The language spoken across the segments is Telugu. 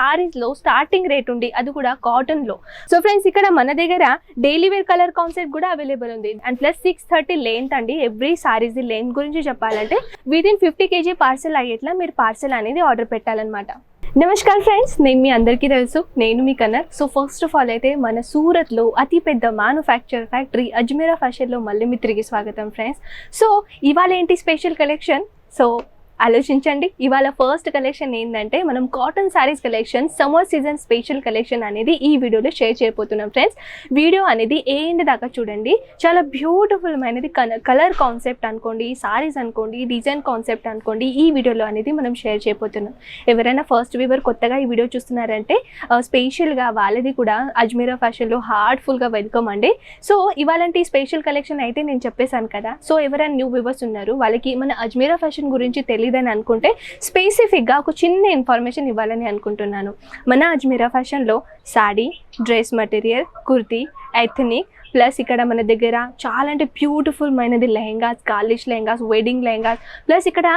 సారీస్లో స్టార్టింగ్ రేట్ ఉంది అది కూడా కాటన్లో సో ఫ్రెండ్స్ ఇక్కడ మన దగ్గర డైలీ వేర్ కలర్ కాన్సెప్ట్ కూడా అవైలబుల్ ఉంది. And plus six thirty length అండి. ఎవ్రీ సారీస్ లెంత్ గురించి చెప్పాలంటే విదిన్ ఫిఫ్టీ కేజీ పార్సల్ అయ్యేట్లా మీరు పార్సల్ అనేది ఆర్డర్ పెట్టాలన్నమాట. నమస్కారం ఫ్రెండ్స్ నేను మీ అందరికీ తెలుసు నేను మీ కన్నర్. సో ఫస్ట్ ఆఫ్ ఆల్ అయితే మన సూరత్లో అతి పెద్ద మ్యానుఫ్యాక్చర్ ఫ్యాక్టరీ అజ్మీరా ఫ్యాషన్లో మళ్ళీ మీ తిరిగి స్వాగతం ఫ్రెండ్స్ సో ఇవాళ ఏంటి స్పెషల్ కలెక్షన్ సో ఆలోచించండి. ఇవాళ ఫస్ట్ కలెక్షన్ ఏంటంటే మనం cotton sarees collection summer season special collection అనేది ఈ వీడియోలో షేర్ చేయబోతున్నాం ఫ్రెండ్స్ వీడియో అనేది ఏ ఎండ్ దాకా చూడండి. చాలా బ్యూటిఫుల్ అనేది కలర్ కాన్సెప్ట్ అనుకోండి సారీస్ అనుకోండి డిజైన్ కాన్సెప్ట్ అనుకోండి ఈ వీడియోలో అనేది మనం షేర్ చేయబోతున్నాం. ఎవరైనా ఫస్ట్ వీవర్ కొత్తగా ఈ వీడియో చూస్తున్నారంటే స్పెషల్గా వాళ్ళది కూడా అజ్మీరా ఫ్యాషన్లో హార్ట్ఫుల్గా వెల్కమ్ అండి. సో ఇవాళంటి స్పెషల్ కలెక్షన్ అయితే నేను చెప్పేశాను కదా. సో ఎవరైనా న్యూ వ్యూవర్స్ ఉన్నారు వాళ్ళకి మన అజ్మీరా ఫ్యాషన్ గురించి తెలియదు తెలియదని అనుకుంటే స్పెసిఫిక్గా ఒక చిన్న ఇన్ఫర్మేషన్ ఇవ్వాలని అనుకుంటున్నాను. మన అజ్మీరా ఫ్యాషన్లో sari dress material kurti ethnic plus ఇక్కడ మన దగ్గర చాలా అంటే బ్యూటిఫుల్ మైనది lehengas girlish lehengas wedding lehengas. Plus ఇక్కడ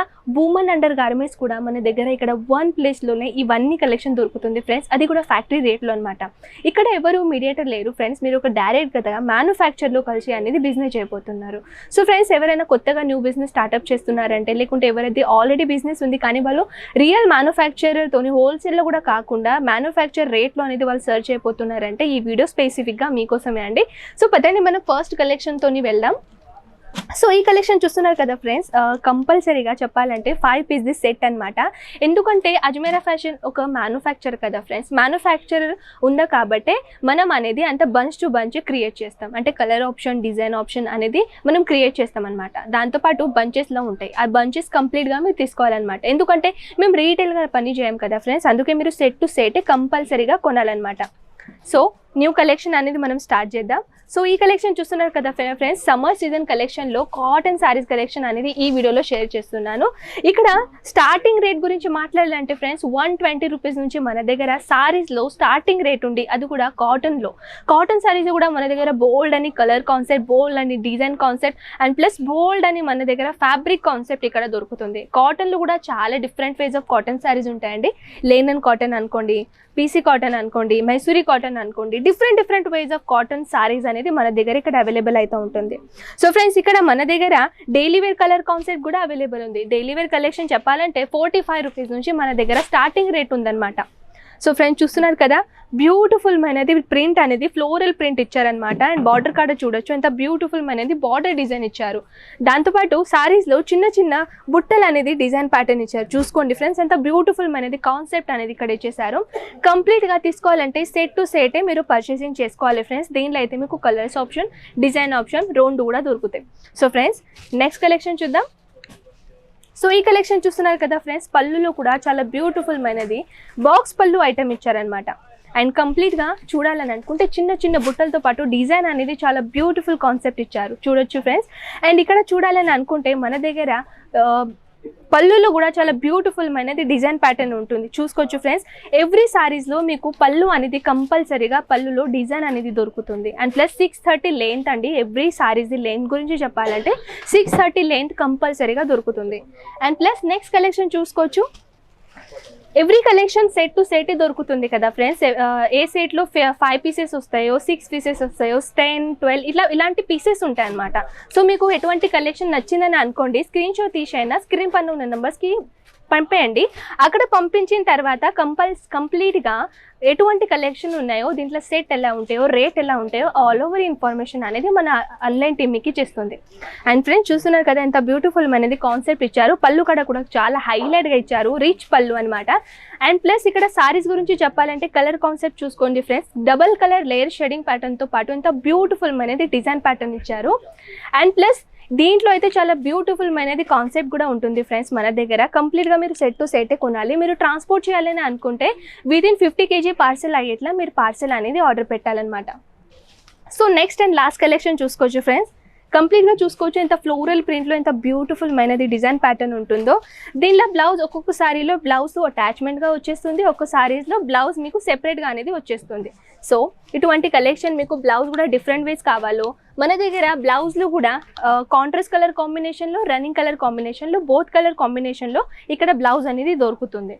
ఉమెన్ అండర్ గార్మెంట్స్ కూడా మన దగ్గర ఇక్కడ వన్ ప్లేస్లోనే ఇవన్నీ కలెక్షన్ దొరుకుతుంది ఫ్రెండ్స్ అది కూడా ఫ్యాక్టరీ రేట్లో అనమాట ఇక్కడ ఎవరు మీడియేటర్ లేరు ఫ్రెండ్స్ మీరు ఒక డైరెక్ట్ కదా మ్యానుఫ్యాక్చర్లో కలిసి అనేది బిజినెస్ చేయబోతున్నారు. సో ఫ్రెండ్స్ ఎవరైనా కొత్తగా న్యూ బిజినెస్ స్టార్ట్అప్ చేస్తున్నారంటే లేకుంటే ఎవరైతే ఆల్రెడీ బిజినెస్ ఉంది కానీ వాళ్ళు రియల్ మ్యానుఫ్యాక్చరర్తోని హోల్సేల్లో కూడా కాకుండా మ్యానుఫ్యాక్చర్ రేట్లో అనేది వాళ్ళు సర్చ్ అయిపోతున్నారంటే ఈ వీడియో స్పెసిఫిక్గా మీకోసమే అండి. సో సో పదండి మనం ఫస్ట్ కలెక్షన్తోని వెళ్దాం. సో ఈ కలెక్షన్ చూస్తున్నారు కదా ఫ్రెండ్స్ కంపల్సరీగా చెప్పాలంటే ఫైవ్ పీస్ ది సెట్ అన్నమాట. ఎందుకంటే అజ్మేరా ఫ్యాషన్ ఒక మ్యానుఫ్యాక్చర్ కదా ఫ్రెండ్స్ మ్యానుఫ్యాక్చర్ ఉందా కాబట్టే మనం అనేది అంత బంచ్ టు బంచ్ క్రియేట్ చేస్తాం. అంటే కలర్ ఆప్షన్ డిజైన్ ఆప్షన్ అనేది మనం క్రియేట్ చేస్తాం అనమాట దాంతోపాటు బంచెస్లో ఉంటాయి. ఆ బంచెస్ కంప్లీట్గా మీరు తీసుకోవాలన్నమాట. ఎందుకంటే మేము రీటైల్గా పని చేయం కదా ఫ్రెండ్స్ అందుకే మీరు సెట్ టు సెట్ కంపల్సరీగా కొనాలన్నమాట. సో న్యూ కలెక్షన్ అనేది మనం స్టార్ట్ చేద్దాం. సో ఈ కలెక్షన్ చూస్తున్నారు కదా ఫ్రెండ్స్ సమ్మర్ సీజన్ కలెక్షన్లో కాటన్ శారీస్ కలెక్షన్ అనేది ఈ వీడియోలో షేర్ చేస్తున్నాను. ఇక్కడ స్టార్టింగ్ రేట్ గురించి మాట్లాడాలంటే ఫ్రెండ్స్ వన్ ట్వంటీ రూపీస్ నుంచి మన దగ్గర సారీస్లో స్టార్టింగ్ రేట్ ఉంది. అది కూడా కాటన్లో కాటన్ శారీస్ కూడా మన దగ్గర బోల్డ్ అని కలర్ కాన్సెప్ట్ బోల్డ్ అని design concept and plus bold అని మన దగ్గర ఫ్యాబ్రిక్ కాన్సెప్ట్ ఇక్కడ దొరుకుతుంది. కాటన్లో కూడా చాలా different ways of cotton sarees ఉంటాయండి. లేనన్ కాటన్ అనుకోండి పీసీ కాటన్ అనుకోండి మైసూరి కాటన్ అనుకోండి different different ways of cotton sarees అనేది మన దగ్గర ఇక్కడ అవైలబుల్ అయితే ఉంటుంది. సో ఫ్రెండ్స్ ఇక్కడ మన దగ్గర డైలీ వేర్ కలర్ కాన్సెప్ట్ కూడా అవైలబుల్ ఉంది. డైలీ వేర్ కలెక్షన్ చెప్పాలంటే ఫోర్టీ ఫైవ్ రూపీస్ నుంచి మన దగ్గర స్టార్టింగ్ రేట్ ఉందన్నమాట. సో ఫ్రెండ్స్ చూస్తున్నారు కదా బ్యూటిఫుల్ అనేది ప్రింట్ అనేది ఫ్లోరల్ ప్రింట్ ఇచ్చారనమాట అండ్ బార్డర్ కాడ చూడొచ్చు. ఎంత బ్యూటిఫుల్ అనేది బార్డర్ డిజైన్ ఇచ్చారు. దాంతోపాటు సారీస్లో చిన్న చిన్న బుట్టలు అనేది డిజైన్ ప్యాటర్న్ ఇచ్చారు. చూసుకోండి ఫ్రెండ్స్ ఎంత బ్యూటిఫుల్ అనేది కాన్సెప్ట్ అనేది ఇక్కడ ఇచ్చేసారు కంప్లీట్గా తీసుకోవాలంటే సెట్ టు సెటే మీరు పర్చేసింగ్ చేసుకోవాలి ఫ్రెండ్స్. దీనిలో అయితే మీకు కలర్స్ ఆప్షన్ డిజైన్ ఆప్షన్ రెండు కూడా దొరుకుతాయి. సో ఫ్రెండ్స్ నెక్స్ట్ కలెక్షన్ చూద్దాం. సో ఈ కలెక్షన్ చూస్తున్నారు కదా ఫ్రెండ్స్ పళ్ళులో కూడా చాలా బ్యూటిఫుల్ మైనది బాక్స్ పళ్ళు ఐటమ్ ఇచ్చారనమాట అండ్ కంప్లీట్గా చూడాలని అనుకుంటే చిన్న చిన్న బుట్టలతో పాటు డిజైన్ అనేది చాలా బ్యూటిఫుల్ కాన్సెప్ట్ ఇచ్చారు. చూడొచ్చు ఫ్రెండ్స్. అండ్ ఇక్కడ చూడాలని అనుకుంటే మన దగ్గర పళ్ళులో కూడా చాలా బ్యూటిఫుల్ అనేది డిజైన్ ప్యాటర్న్ ఉంటుంది. చూసుకోవచ్చు ఫ్రెండ్స్ ఎవ్రీ సారీస్లో మీకు పళ్ళు అనేది కంపల్సరీగా పళ్ళులో డిజైన్ అనేది దొరుకుతుంది. And plus six thirty length అండి. ఎవ్రీ సారీస్ లెంత్ గురించి చెప్పాలంటే సిక్స్ థర్టీ లెంత్ కంపల్సరీగా దొరుకుతుంది. అండ్ ప్లస్ నెక్స్ట్ కలెక్షన్ చూసుకోవచ్చు. Every collection set to set దొరుకుతుంది కదా ఫ్రెండ్స్ ఏ సెట్లో ఫైవ్ పీసెస్ వస్తాయో సిక్స్ పీసెస్ వస్తాయో టెన్ ట్వెల్వ్ ఇట్లా ఇలాంటి పీసెస్ ఉంటాయి అనమాట సో మీకు ఎటువంటి కలెక్షన్ నచ్చిందని అనుకోండి స్క్రీన్ షాట్ తీసైనా స్క్రీన్ పన్ను ఉన్న నెంబర్స్కి పంపేయండి. అక్కడ పంపించిన తర్వాత కంపల్స్ కంప్లీట్గా ఎటువంటి కలెక్షన్ ఉన్నాయో దీంట్లో సెట్ ఎలా ఉంటాయో రేట్ ఎలా ఉంటాయో ఆల్ ఓవర్ ఇన్ఫర్మేషన్ అనేది మన ఆన్లైన్ టీమ్ మీకు చేస్తుంది. అండ్ ఫ్రెండ్స్ చూస్తున్నారు కదా ఎంత బ్యూటిఫుల్ అనేది కాన్సెప్ట్ ఇచ్చారు. పళ్ళు కడ కూడా చాలా హైలైట్గా ఇచ్చారు. రిచ్ పళ్ళు అనమాట అండ్ ప్లస్ ఇక్కడ సారీస్ గురించి చెప్పాలంటే కలర్ కాన్సెప్ట్ చూసుకోండి friends. Double colour layer shading ప్యాటర్న్తో పాటు ఎంత బ్యూటిఫుల్ అనేది డిజైన్ ప్యాటర్న్ ఇచ్చారు. అండ్ ప్లస్ దీంట్లో అయితే చాలా బ్యూటిఫుల్ అనేది కాన్సెప్ట్ కూడా ఉంటుంది ఫ్రెండ్స్ మన దగ్గర. కంప్లీట్గా మీరు సెట్ టు సెటే కొనాలి. మీరు ట్రాన్స్పోర్ట్ చేయాలని అనుకుంటే విదిన్ ఫిఫ్టీ కేజీ పార్సెల్ అయ్యేట్లా మీరు పార్సెల్ అనేది ఆర్డర్ పెట్టాలన్నమాట. So next and last collection చూసుకోవచ్చు ఫ్రెండ్స్ కంప్లీట్గా చూసుకోవచ్చు ఎంత ఫ్లోరల్ ప్రింట్లో ఎంత బ్యూటిఫుల్ మైనది డిజైన్ ప్యాటర్న్ ఉంటుందో. దీనిలో బ్లౌజ్ ఒక్కొక్క సారీలో బ్లౌజ్ అటాచ్మెంట్గా వచ్చేస్తుంది. ఒక్కొక్క సారీస్లో బ్లౌజ్ మీకు సెపరేట్గా అనేది వచ్చేస్తుంది. సో ఇటువంటి కలెక్షన్ మీకు బ్లౌజ్ కూడా డిఫరెంట్ వేస్ కావాలో మన దగ్గర బ్లౌజ్లు కూడా కాంట్రాస్ట్ కలర్ కాంబినేషన్లో రన్నింగ్ కలర్ కాంబినేషన్లో బోత్ కలర్ కాంబినేషన్లో ఇక్కడ బ్లౌజ్ అనేది దొరుకుతుంది.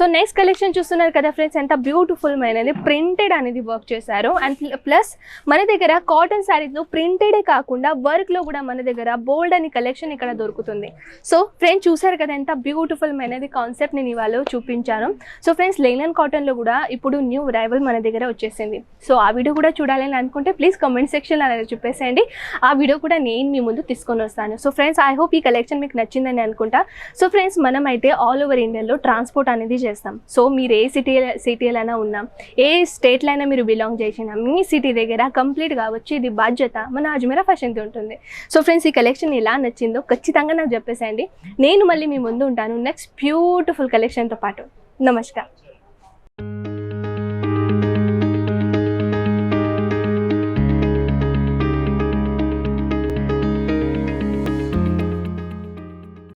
సో నెక్స్ట్ కలెక్షన్ చూస్తున్నారు కదా ఫ్రెండ్స్ ఎంత బ్యూటిఫుల్ అయినది ప్రింటెడ్ అనేది వర్క్ చేశారు. అండ్ ప్లస్ మన దగ్గర కాటన్ శారీస్లో ప్రింటెడే కాకుండా వర్క్లో కూడా మన దగ్గర బోల్డ్ అని కలెక్షన్ ఇక్కడ దొరుకుతుంది. సో ఫ్రెండ్స్ చూసారు కదా ఎంత బ్యూటిఫుల్ మైనది కాన్సెప్ట్ నేను ఇవాళ చూపించాను. సో ఫ్రెండ్స్ లైలన్ కాటన్లో కూడా ఇప్పుడు న్యూ రైవల్ మన దగ్గర వచ్చేసింది. సో ఆ వీడియో కూడా చూడాలని అనుకుంటే ప్లీజ్ కమెంట్ సెక్షన్లో అనేది చెప్పేసేయండి. ఆ వీడియో కూడా నేను మీ ముందు తీసుకొని వస్తాను. సో ఫ్రెండ్స్ ఐ హోప్ ఈ కలెక్షన్ మీకు నచ్చిందని అనుకుంటా. సో ఫ్రెండ్స్ మనం అయితే ఆల్ ఓవర్ ఇండియాలో ట్రాన్స్పోర్ట్ అనేది చేస్తాం. సో మీరు ఏ సిటీ సిటీలైనా ఉన్నా ఏ స్టేట్లో అయినా మీరు బిలాంగ్ చేసినా మీ సిటీ దగ్గర కంప్లీట్గా వచ్చి ఇది బాధ్యత మన అజ్మీరా ఫ్యాషన్కి ఉంటుంది. సో ఫ్రెండ్స్ ఈ కలెక్షన్ ఎలా నచ్చిందో ఖచ్చితంగా నాకు చెప్పేసేయండి. నేను మళ్ళీ మీ ముందు ఉంటాను. నెక్స్ట్ బ్యూటిఫుల్ కలెక్షన్తో పాటు. నమస్కారం.